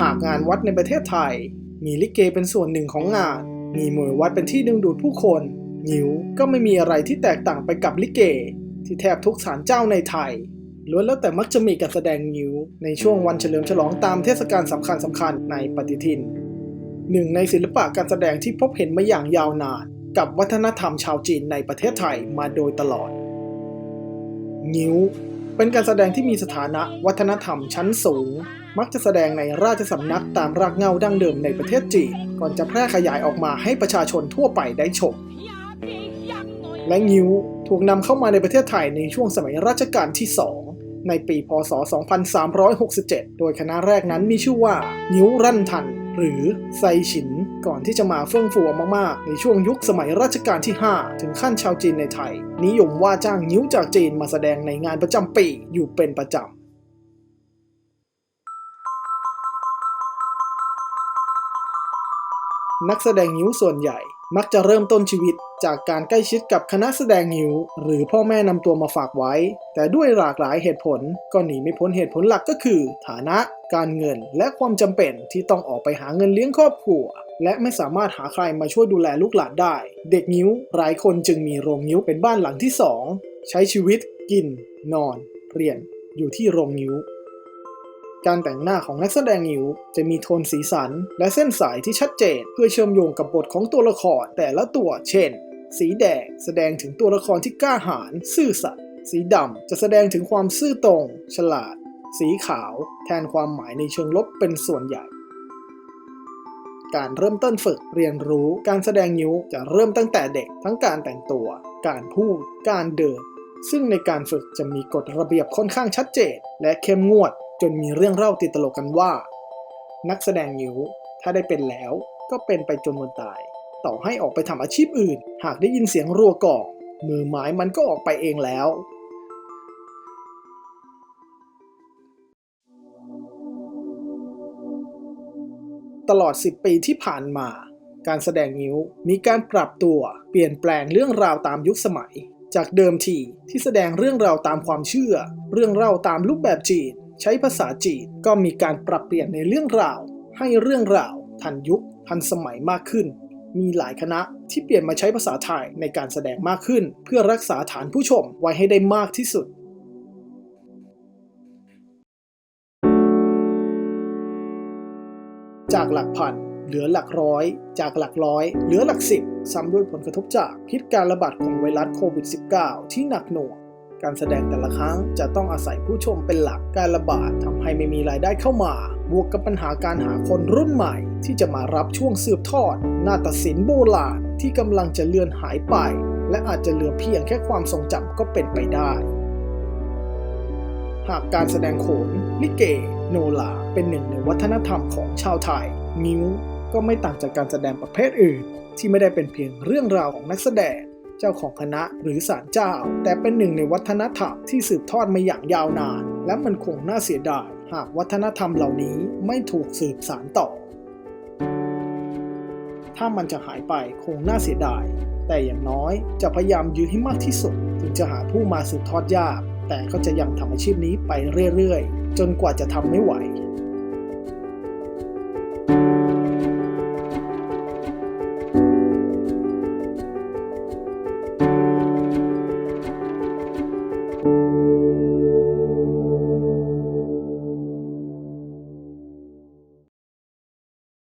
จากงานวัดในประเทศไทย มีลิเกเป็นส่วนหนึ่งของงาน มีมวยวัดเป็นที่ดึงดูดผู้คนงิ้วก็ไม่มีอะไรที่แตกต่างไปกับลิเก ที่แทบทุกศาลเจ้าในไทยล้วนแล้วแต่มักจะมีการแสดงงิ้วในช่วงวันเฉลิมฉลองตามเทศกาลสำคัญสำคัญในปฏิทิน หนึ่งในศิลปะการแสดงที่พบเห็นมาอย่างยาวนาน กับวัฒนธรรมชาวจีนในประเทศไทยมาโดยตลอด งิ้ว เป็นการแสดงที่มีสถานะวัฒนธรรมชั้นสูง มักจะแสดงในราชสำนักตามรากเหง้าดั้งเดิมในประเทศจีนก่อนจะแพร่ขยายออกมาให้ประชาชนทั่วไปได้ชม และงิ้วถูกนำเข้ามาในประเทศไทยในช่วงสมัยรัชกาลที่2ในปีพศ 2367 โดยคณะแรกนั้นมีชื่อว่างิ้วรั่นทัน หรือไซฉิน ก่อนที่จะมาเฟื่องฟูมากๆ ในช่วงยุคสมัยรัชกาลที่ 5 ถึงขั้นชาวจีนในไทย นิยมว่าจ้างนิ้วจากจีนมาแสดงในงานประจำปีอยู่เป็นประจำนักแสดงนิ้วส่วนใหญ่ มักจะเริ่มต้นชีวิตจากการใกล้ชิดกับคณะแสดงงิ้วหรือพ่อแม่นำตัวมาฝากไว้ แต่ด้วยหลากหลายเหตุผลก็หนีไม่พ้นเหตุผลหลักก็คือ ฐานะ การเงิน และความจำเป็นที่ต้องออกไปหาเงินเลี้ยงครอบครัว และไม่สามารถหาใครมาช่วยดูแลลูกหลานได้ เด็กงิ้วหลายคนจึงมีโรงงิ้วเป็นบ้านหลังที่สองใช้ชีวิต กิน นอน เรียน อยู่ที่โรงงิ้ว การแต่งหน้าของนักแสดงงิ้วจะมีโทนสีสัน และเส้นสายที่ชัดเจน เพื่อเชื่อมโยงกับบทของตัวละครแต่ละตัว เช่น สีแดงแสดงถึงตัวละครที่กล้าหาญซื่อสัตย์ สีดำจะแสดงถึงความซื่อตรง ฉลาด สีขาว แทนความหมายในเชิงลบเป็นส่วนใหญ่ การเริ่มต้นฝึกเรียนรู้การแสดงนิ้วจะเริ่มตั้งแต่เด็กทั้งการแต่งตัว การพูด การเดินซึ่งในการฝึกจะมีกฎระเบียบค่อนข้างชัดเจน และเข้มงวด จนมีเรื่องเล่าติดตลกกันว่า นักแสดงนิ้วถ้าได้เป็นแล้วก็เป็นไปจนวันตาย ต่อให้ออกไปทำอาชีพอื่น หากได้ยินเสียงรัวก่องมือไม้มันก็ออกไปเองแล้ว ตลอด 10 ปีที่ผ่านมา การแสดงนิ้วมีการปรับตัวเปลี่ยนแปลงเรื่องราวตามยุคสมัย จากเดิมทีที่แสดงเรื่องราวตามความเชื่อ เรื่องเล่าตามรูปแบบจีน ใช้ภาษาจีนก็มีการปรับเปลี่ยนในเรื่องราว ให้เรื่องราวทันยุคทันสมัยมากขึ้น มีหลายคณะที่เปลี่ยนมาใช้ภาษาไทยในการแสดงมากขึ้น เพื่อรักษาฐานผู้ชมไว้ให้ได้มากที่สุดจากหลักพันเหลือหลักร้อย จากหลักร้อย เหลือหลักสิบ ซ้ำด้วยผลกระทบจากพิษการระบาดของไวรัสโควิด -19 ที่หนักหน่วง การแสดงแต่ละครั้งจะต้องอาศัยผู้ชมเป็นหลักการระบาดทำให้ไม่มีรายได้เข้ามา บวกกับปัญหาการหาคนรุ่นใหม่ ที่จะมารับช่วงสืบทอด นาฏศิลป์โบราณที่กำลังจะเลือนหายไป และอาจจะเหลือเพียงแค่ความทรงจำก็เป็นไปได้ หากการแสดงโขนลิเก โนลาเป็นหนึ่งในวัฒนธรรมของชาวไทยนิ้วก็ไม่ต่างจากการแสดงประเภทอื่น ที่ไม่ได้เป็นเพียงเรื่องราวของนักแสดง เจ้าของคณะหรือศาลเจ้า แต่เป็นหนึ่งในวัฒนธรรมที่สืบทอดมาอย่างยาวนาน และมันคงน่าเสียดาย หากวัฒนธรรมเหล่านี้ไม่ถูกสืบสานต่อ ถ้ามันจะหายไปคงน่าเสียดาย แต่อย่างน้อยจะพยายามยื้อให้มากที่สุด ถึงจะหาผู้มาสืบทอดยาก แต่ก็จะยังทำอาชีพนี้ไปเรื่อยๆ จนกว่าจะทำไม่ไหว